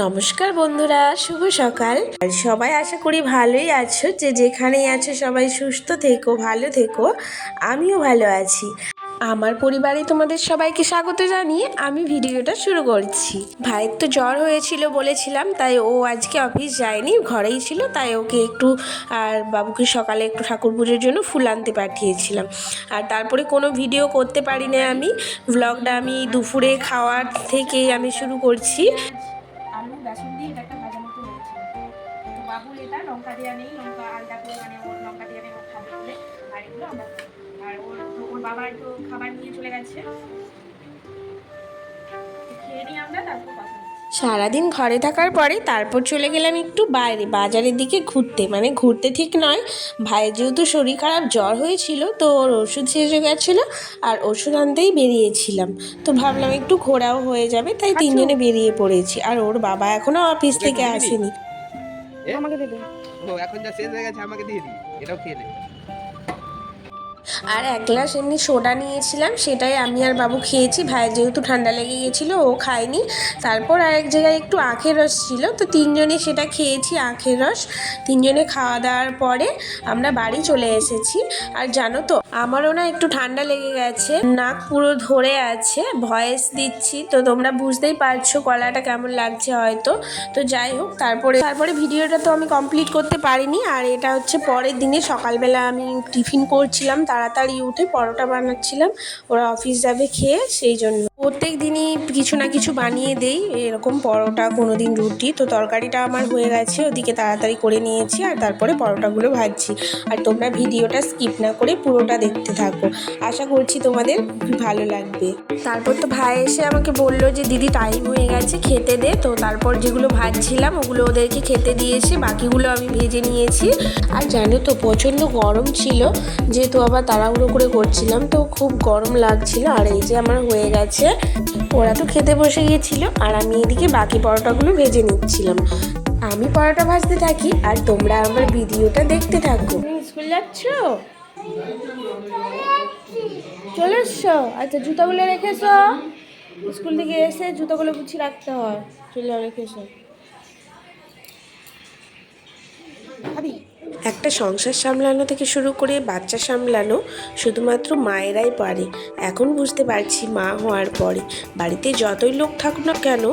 নমস্কার বন্ধুরা, শুভ সকাল। সবাই আশা করি ভালোই আছো, যে যেখানেই আছো সবাই সুস্থ থেকো, ভালো থেকো, আমিও ভালো আছি। আমার পরিবারে তোমাদের সবাইকে স্বাগত জানিয়ে আমি ভিডিওটা শুরু করছি। ভাইয়ের তো জ্বর হয়েছিল বলেছিলাম, তাই ও আজকে অফিস যায়নি, ঘরেই ছিল, তাই ওকে একটু আর বাবুকে সকালে একটু ঠাকুর পুজোর জন্য ফুল আনতে পাঠিয়েছিলাম। আর তারপরে কোনো ভিডিও করতে পারি না আমি ব্লগটা আমি দুপুরে খাওয়ার থেকেই আমি শুরু করছি। এটা লঙ্কা দেওয়া নেই লঙ্কা আলাদা করে মানে ওর লঙ্কা দেওয়া নেই ও খাবে বলে। আর এগুলো আমরা আর ওর ওর বাবা একটু খাবার নিয়ে চলে গেছে। খেয়ে নিই আমরা তারপর কথা সারাদিন ঘরে থাকার পরে তারপর চলে গেলাম একটু বাইরে বাজারের দিকে ঘুরতে। মানে ঘুরতে ঠিক নয় ভাইয়ের যেহেতু শরীর খারাপ জ্বর হয়েছিল তো ওর ওষুধ শেষ হয়ে গেছিল আর ওষুধ আনতেই বেরিয়েছিলাম। তো ভাবলাম একটু ঘোরাও হয়ে যাবে তাই তিনজনে বেরিয়ে পড়েছি। আর ওর বাবা এখনও অফিস থেকে আসেনি? আমাকে দেবে ও এখন যা শেষ হয়ে গেছে আমাকে দিয়ে দিই এটাও খেয়ে নে। আর এক গ্লাস এমনি সোডা নিয়েছিলাম, সেটাই আমি আর বাবু খেয়েছি। ভাইয়ের যেহেতু ঠান্ডা লেগে গেছিল, ও খায়নি। তারপর আরেক জায়গায় একটু আখের রস ছিল, তো তিনজনে সেটা খেয়েছি, আখের রস। তিনজনে খাওয়া দাওয়ার পরে আমরা বাড়ি চলে এসেছি। আর জানো তো, আমারও না একটু ঠান্ডা লেগে গেছে, নাক পুরো ধরে আছে, ভয়েস দিচ্ছি। তো তোমরা বুঝতেই পারছ গলাটা কেমন লাগছে হয়তো। তো যাই হোক, তারপরে তারপরে ভিডিওটা তো আমি কমপ্লিট করতে পারিনি। আর এটা হচ্ছে পরের দিনে সকালবেলা আমি টিফিন করছিলাম তাড়াতাড়ি উঠে পরোটা বানাচ্ছিলাম। ওরা অফিস যাবে খেয়ে সেই জন্য। প্রত্যেক দিনই কিছু না কিছু বানিয়ে দেই, এরকম পরোটা কোনো দিন রুটি, তো তরকারিটা আমার হয়ে গেছে, ওদিকে তাড়াতাড়ি করে নিয়েছি আর তারপরে পরোটাগুলো ভাজছি। আর তোমরা ভিডিওটা স্কিপ না করে পুরোটা দেখতে থাকো। আশা করছি তোমাদের ভালো লাগবে। তারপর তো ভাই এসে আমাকে বলল যে, দিদি টাইম হয়ে গেছে, খেতে দে। তো তারপর যেগুলো ভাজছিলাম, ওগুলো ওদেরকে খেতে দিয়েছি বাকিগুলো আমি ভেজে নিয়েছি। আর জানো তো, প্রচণ্ড গরম ছিল, যেহেতু আবার তাড়াহুড়ো করে করছিলাম, তো খুব গরম লাগছিল। আর এই যে আমার হয়ে গেছে ওরা তো খেতে বসে গিয়েছিল, আর আমি এদিকে বাকি পরোটাগুলো ভেজে নিচ্ছিলাম। আমি পরোটা ভাজতে থাকি, আর তোমরা আমার ভিডিওটা দেখতে থাকো। স্কুল যাচ্ছ? চলে এসছো? আচ্ছা জুতোগুলো রেখেছো স্কুল থেকে এসে জুতোগুলো গুছিয়ে রাখতে হয়। চলে রেখেছো ভাবি একটা সংসার সামলানো থেকে শুরু করে বাচ্চা সামলানো শুধুমাত্র মায়েরাই পারে। এখন বুঝতে পারছি মা হওয়ার পরে। বাড়িতে যতই লোক থাকুক না কেন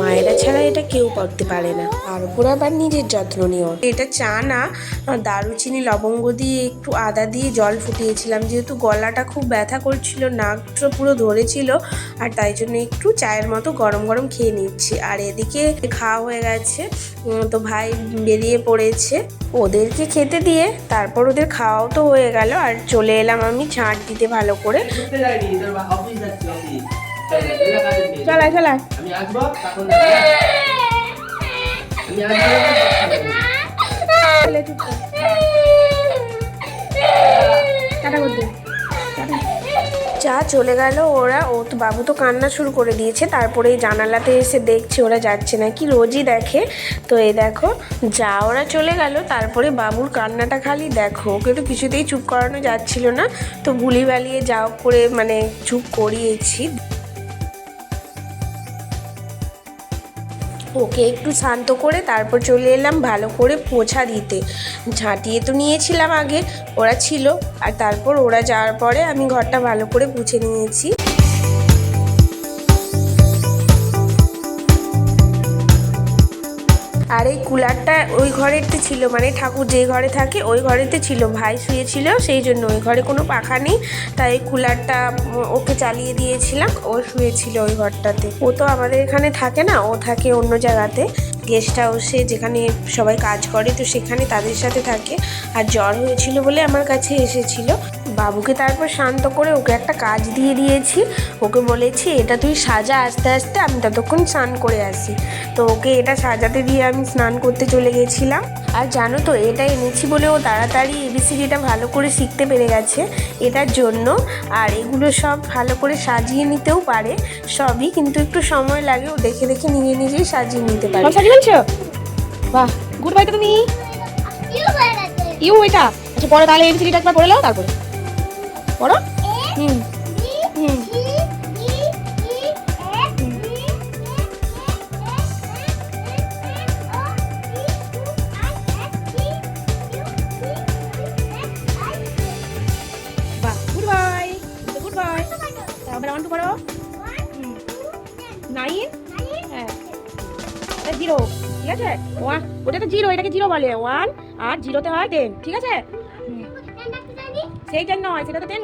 মায়েরা ছাড়া এটা কেউ করতে পারে না। আর উপর আবার নিজের যত্ন নিও এটা চা না দারুচিনি লবঙ্গ দিয়ে একটু আদা দিয়ে জল ফুটিয়েছিলাম। যেহেতু গলাটা খুব ব্যথা করছিল নাকটা পুরো ধরেছিল আর তাই জন্য একটু চায়ের মতো গরম গরম খেয়ে নিচ্ছি। আর এদিকে খাওয়া হয়ে গেছে তো ভাই বেরিয়ে পড়েছে। ওদেরকে খেতে দিয়ে তারপর ওদের খাওয়াও তো হয়ে গেল। আর চলে এলাম আমি ঝাঁট দিতে ভালো করে। না আমি আসব তখন আমি আসব। টাটা করতে যা চলে গেল ওরা ও তো বাবু তো কান্না শুরু করে দিয়েছে তারপরে এই জানালাতে এসে দেখছে ওরা যাচ্ছে নাকি রোজই দেখে। তো এই দেখো যা ওরা চলে গেল তারপরে বাবুর কান্নাটা খালি দেখো ওকে তো কিছুতেই চুপ করানো যাচ্ছিল না। তো ভুলি বালিয়ে যাও করে মানে চুপ করিয়েছি। ওকে একটু শান্ত করে তারপর চলে এলাম ভালো করে পোছা দিতে। ঝাঁটিয়ে তো নিয়েছিলাম আগে, ওরা ছিল। আর তারপর ওরা যাওয়ার পরে আমি ঘরটা ভালো করে পুছে নিয়েছি। আর এই কুলারটা ওই ঘরেতে ছিল মানে ঠাকুর যে ঘরে থাকে ওই ঘরেতে ছিল, ভাই শুয়েছিল, সেই জন্য ওই ঘরে কোনো পাখা নেই, তাই কুলারটা ওকে চালিয়ে দিয়েছিলাম, ও শুয়েছিল ওই ঘরটাতে। ও তো আমাদের এখানে থাকে না, ও থাকে অন্য জায়গাতে গেস্ট হাউসে যেখানে সবাই কাজ করে, তো সেখানে তাদের সাথে থাকে, আর জ্বর হয়েছিল বলে আমার কাছে এসেছিল বাবুকে তারপর শান্ত করে ওকে একটা কাজ দিয়ে দিয়েছি। ওকে বলেছি এটা তুই সাজা আস্তে আস্তে আমি ততক্ষণ স্নান করে আসি। তো ওকে এটা সাজাতে দিয়ে আমি স্নান করতে চলে গেছিলাম। আর জানো তো এটা এনেছি বলে ও তাড়াতাড়ি এবিসিডিটা ভালো করে শিখতে পেরে গেছে এটার জন্য। আর এগুলো সব ভালো করে সাজিয়ে নিতেও পারে সবই কিন্তু একটু সময় লাগে ও দেখে দেখে নিজে নিজেই সাজিয়ে নিতে পারে। বাহ গুড বাই তো তুমি। ইউ এটা। আচ্ছা পরে তাহলে এবিসিডিটা একবার পড়ে নাও তারপরে। পড়ো। হুম। হুম। রাউন্ড করো নাইন? হ্যাঁ। জিরো ঠিক আছে? ওয়ান ওটা তো জিরো এটাকে জিরো বলে। ওয়ান আর জিরোতে হয় টেন ঠিক আছে? হুম। সেই টেন নয়, সেটা তো টেন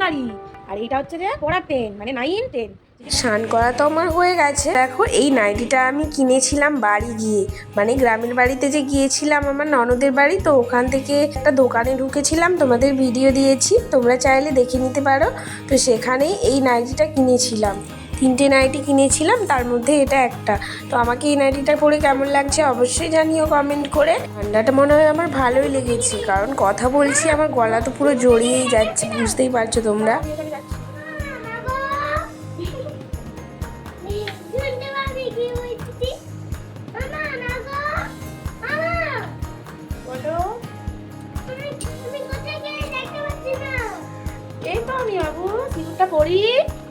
আর এটা হচ্ছে যে পড়ার টেন মানে নাইন টেন স্নান করা তো আমার হয়ে গেছে। দেখো, এই নাইটিটা আমি কিনেছিলাম বাড়ি গিয়ে। মানে গ্রামের বাড়িতে যে গিয়েছিলাম, আমার ননদের বাড়ি, তো ওখান থেকে একটা দোকানে ঢুকেছিলাম। তোমাদের ভিডিও দিয়েছি, তোমরা চাইলে দেখে নিতে পারো। তো সেখানেই এই নাইটিটা কিনেছিলাম। তিনটে নাইটি কিনেছিলাম তার মধ্যে এটা একটা। তো আমাকে এই নাইটিটা পরে কেমন লাগছে অবশ্যই জানিও কমেন্ট করে। ঠান্ডাটা মনে হয় আমার ভালোই লেগেছে কারণ কথা বলছি আমার গলা তো পুরো জড়িয়েই যাচ্ছে বুঝতেই পারছ তোমরা। বলো। এই আমি বাবু সিঁদুরটা পরি পরে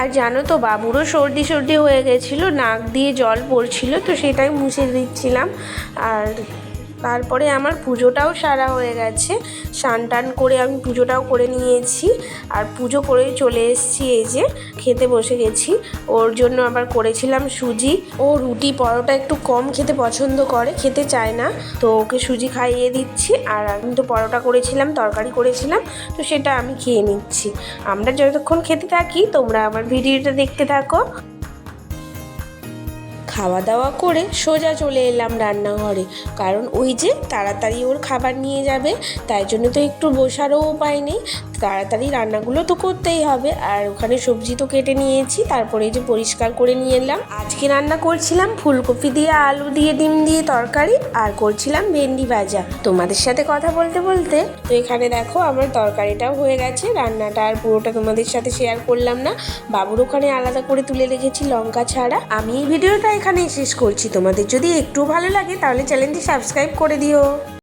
আর জানো তো, বাবুরও সর্দি সর্দি হয়ে গেছিল, নাক দিয়ে জল পড়ছিল, তো সেটাই মুছে দিচ্ছিলাম। আর তারপরে আমার পুজোটাও সারা হয়ে গেছে। স্নান টান করে আমি পুজোটাও করে নিয়েছি। আর পুজো করে চলে এসেছি এই যে, খেতে বসে গেছি। ওর জন্য আবার করেছিলাম সুজি। ও রুটি পরোটা একটু কম খেতে পছন্দ করে, খেতে চায় না। তো ওকে সুজি খাইয়ে দিচ্ছি। আর আমি তো পরোটা করেছিলাম, তরকারি করেছিলাম। তো সেটা আমি খেয়ে নিচ্ছি। আমরা যতক্ষণ খেতে থাকি, তোমরা আমার ভিডিওটা দেখতে থাকো। খাওয়া দাওয়া করে সোজা চলে এলাম রান্নাঘরে। কারণ ওই যে তাড়াতাড়ি ওর খাবার নিয়ে যাবে, তাই জন্য তো একটু বসারও উপায় নেই। তাড়াতাড়ি রান্নাগুলো তো করতেই হবে। আর ওখানে সবজি তো কেটে নিয়েছি, তারপরে এই যে পরিষ্কার করে নিয়ে এলাম। আজকে রান্না করছিলাম ফুলকপি দিয়ে, আলু দিয়ে, ডিম দিয়ে তরকারি, আর করছিলাম ভেন্ডি ভাজা। তোমাদের সাথে কথা বলতে বলতে, তো এখানে দেখো আমার তরকারিটাও হয়ে গেছে। রান্নাটা আর পুরোটা তোমাদের সাথে শেয়ার করলাম না। বাবুর ওখানে আলাদা করে তুলে রেখেছি লঙ্কা ছাড়া। আমি এই ভিডিওটা এখানেই শেষ করছি। তোমাদের যদি একটু ভালো লাগে, তাহলে চ্যানেলটি সাবস্ক্রাইব করে দিও।